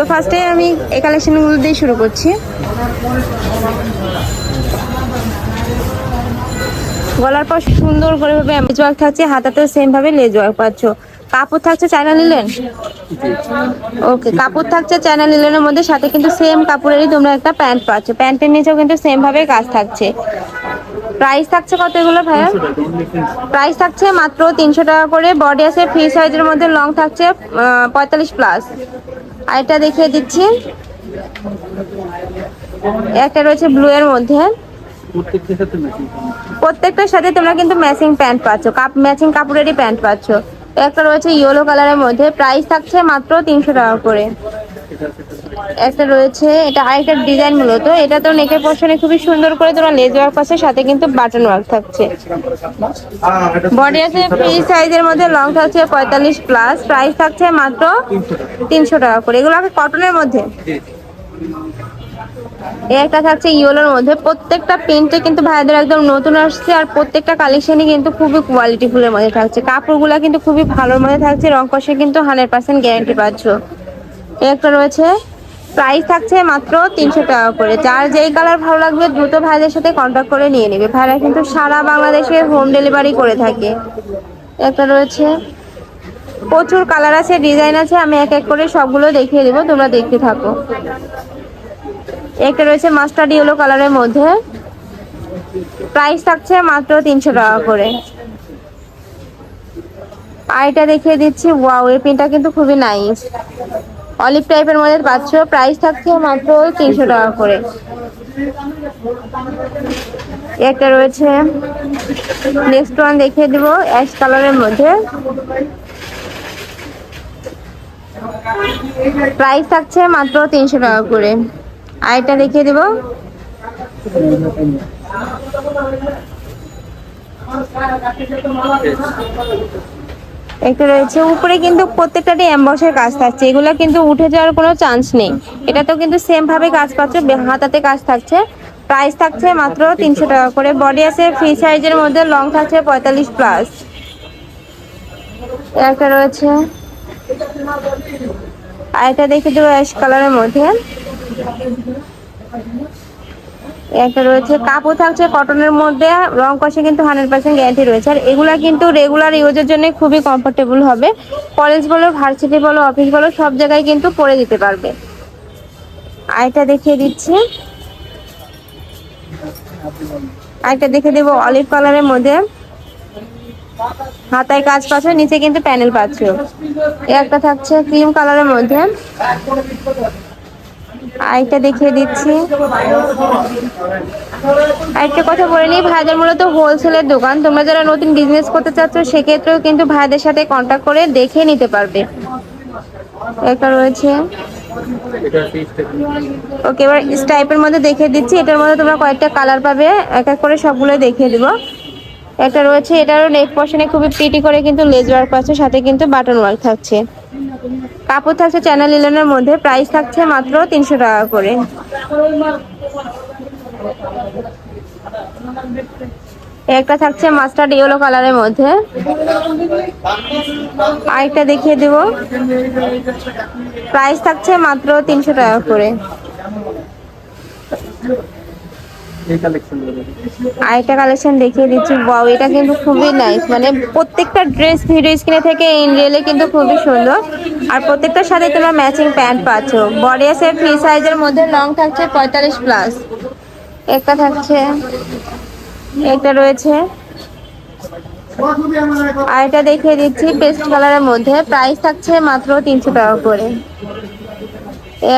তো ফার্স্টে আমি এই কালেকশনগুলো দিয়ে শুরু করছি। গলার পর সুন্দর করে ভাবে লেজ ওয়ার্ক থাকছে, হাতাতেও সেম ভাবে লেজ ওয়ার্ক পাচ্ছ। কাপড় থাকছে চায়না লিলেন ওকে কাপড় থাকছে চায়না লিলেনের মধ্যে, সাথে কিন্তু সেম কাপড়েরই তোমরা একটা প্যান্ট পাচ্ছ। প্যান্টের নিচেও কিন্তু সেম ভাবে কাজ থাকছে। প্রাইস থাকছে কত এগুলো ভাইয়া? প্রাইস থাকছে মাত্র তিনশো টাকা করে। বডি আছে ফ্রি সাইজের মধ্যে লং থাকছে পঁয়তাল্লিশ প্লাস আরেকটা দেখিয়ে দিচ্ছি। একটা রয়েছে ব্লু এর মধ্যে। প্রত্যেকটার সাথে তোমরা কিন্তু ম্যাচিং প্যান্ট পাচ্ছ। কাপ ম্যাচিং কাপড়েরই প্যান্ট পাচ্ছ। একটা রয়েছে ইয়েলো কালারের মধ্যে। প্রাইস থাকছে মাত্র তিনশো টাকা করে। একটা রয়েছে, এটা আরেকটা ডিজাইন মূলত। এটা তো নেকের পোর্শনে খুবই সুন্দর করে তোমরা লেজ ওয়ার্ক আছে, সাথে কিন্তু বাটন ওয়ার্ক থাকছে। বডি আছে ফ্রি সাইজের মধ্যে লং থাকছে পঁয়তাল্লিশ প্লাস প্রাইস থাকছে মাত্র তিনশো টাকা করে। এগুলো আছে কটনের মধ্যে। একটা থাকছে ইয়েলোর মধ্যে। প্রত্যেকটা প্রিন্টে কিন্তু ভাইদের একদম নতুন আসছে আর প্রত্যেকটা কালেকশনই কিন্তু খুবই কোয়ালিটি ফুলের মধ্যে থাকছে। কাপড়গুলো কিন্তু খুবই ভালোর মধ্যে থাকছে, রং কষে কিন্তু হান্ড্রেড পার্সেন্ট গ্যারান্টি পাচ্ছ। একটা রয়েছে। প্রাইস থাকছে মাত্র তিনশো টাকা করে। যার যেই কালার ভালো লাগবে, দ্রুত ভাইদের সাথে কন্ট্যাক্ট করে নিয়ে নেবে। ভাইরা কিন্তু সারা বাংলাদেশে হোম ডেলিভারি করে থাকে। একটা রয়েছে। প্রচুর কালার আছে ডিজাইন আছে, আমি এক এক করে সবগুলো দেখিয়ে দেবো, তোমরা দেখতে থাকো। একটা রয়েছে মাস্টার্ড ইয়েলো কালারের মধ্যে। প্রাইস থাকছে মাত্র তিনশো টাকা করে। আর এটা দেখিয়ে দিচ্ছি ওয়াও এই কিন্তু খুবই নাইস অলিভ টাইপের মধ্যে পাচ্ছ। প্রাইস থাকছে মাত্র তিনশো টাকা করে। একটা রয়েছে। নেক্সট ওয়ান দেখিয়ে দিব অ্যাশ কালারের মধ্যে। প্রাইস থাকছে মাত্র তিনশো টাকা করে। আরেকটা দেখিয়ে দেবো। একটা রয়েছে। উপরে কিন্তু প্রত্যেকটারই এম্বসের কাজ থাকছে। এগুলো কিন্তু উঠে যাওয়ার কোনো চান্স নেই। এটা তো কিন্তু সেম ভাবে কাজ পাচ্ছে হাতাতে কাজ থাকছে। প্রাইস থাকছে মাত্র তিনশো টাকা করে। বডি আছে ফ্রি সাইজের মধ্যে লং থাকছে পঁয়তাল্লিশ প্লাস একটা রয়েছে। আর এটা দেখে দেবো অ্যাশ কালারের মধ্যে। একটা রয়েছে, কাপড় থাকছে কটনের মধ্যে, রং কষে কিন্তু হান্ড্রেড পার্সেন্ট গ্যারান্টি রয়েছে। আর এগুলা কিন্তু রেগুলার ইউজের জন্য খুবই কমফোর্টেবল হবে। কলেজ বলো ভার্সিটি বলো অফিস বলো, সব জায়গায় কিন্তু পরে দিতে পারবে। আরেকটা দেখিয়ে দিচ্ছি। আরেকটা দেখে দেবো অলিভ কালারের মধ্যে। হাতায় কাজ পাচ্ছ নিচে কিন্তু প্যানেল পাচ্ছ। একটা থাকছে ক্রিম কালারের মধ্যে। আরেকটা দেখিয়ে দিচ্ছি। আরেকটা কথা বলে নিই, ভাইদের মূলত হোলসেলের দোকান। তোমরা যারা নতুন বিজনেস করতে চাচ্ছ, সেক্ষেত্রেও কিন্তু ভাইদের সাথে কন্ট্যাক্ট করে দেখে নিতে পারবে। একটা রয়েছে। ওকে, এবার স্টাইপের মধ্যে দেখিয়ে দিচ্ছি। এটার মধ্যে তোমরা কয়েকটা কালার পাবে। এক এক করে সবগুলো দেখিয়ে দিব। একটা রয়েছে, এটারও নেক পশনে খুবই প্রিটি করে কিন্তু লেজ ওয়ার্ক আছে, সাথে কিন্তু বাটন ওয়ার্ক থাকছে। কাপড় থাকছে চ্যানেল ইলেনের মধ্যে। প্রাইস থাকছে মাত্র তিনশো টাকা করে। একটা থাকছে মাস্টার্ড ইয়েলো কালারের মধ্যে। আরেকটা দেখিয়ে দেব। প্রাইস থাকছে মাত্র তিনশো টাকা করে। আরেকটা কালেকশন দেখিয়ে দিচ্ছি। বাও এটা কিন্তু খুবই নাইস মানে প্রত্যেকটা ড্রেস ভিডিও স্ক্রিনে থেকে ইন রিয়েলে কিন্তু খুবই সুন্দর। আর প্রত্যেকটার সাথে তোমরা ম্যাচিং প্যান্ট পাচ্ছ। বডি আছে ফ্রি সাইজের মধ্যে লং থাকছে পঁয়তাল্লিশ প্লাস একটা থাকছে, একটা রয়েছে। আর এটা দেখিয়ে দিচ্ছি পেস্ট কালারের মধ্যে। প্রাইস থাকছে মাত্র তিনশো টাকা করে।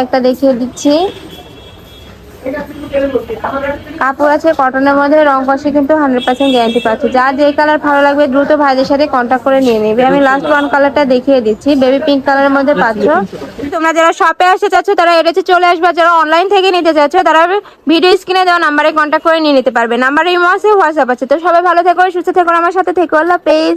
একটা দেখিয়ে দিচ্ছি। কাপড় আছে কটনের মধ্যে, রং কষে কিন্তু হান্ড্রেড পার্সেন্ট গ্যারান্টি পাচ্ছে। যার যে কালার ভালো লাগবে, দ্রুত ভাইদের সাথে কন্ট্যাক্ট করে নিয়ে নেবে। আমি লাস্ট ওয়ান কালারটা দেখিয়ে দিচ্ছি। বেবি পিঙ্ক কালারের মধ্যে পাচ্ছ। তোমরা যারা শপে আসতে চাচ্ছ, তারা এটাতে চলে আসবে। যারা অনলাইন থেকে নিতে চাচ্ছ, তারা ভিডিও স্ক্রিনে দেওয়া নাম্বারে কন্ট্যাক্ট করে নিয়ে নিতে পারবে। নাম্বারে ইমো আছে হোয়াটসঅ্যাপ আছে। তো সবাই ভালো থেকো, সুস্থ থেকো, আমার সাথে থেকো। আল্লাহ পেজ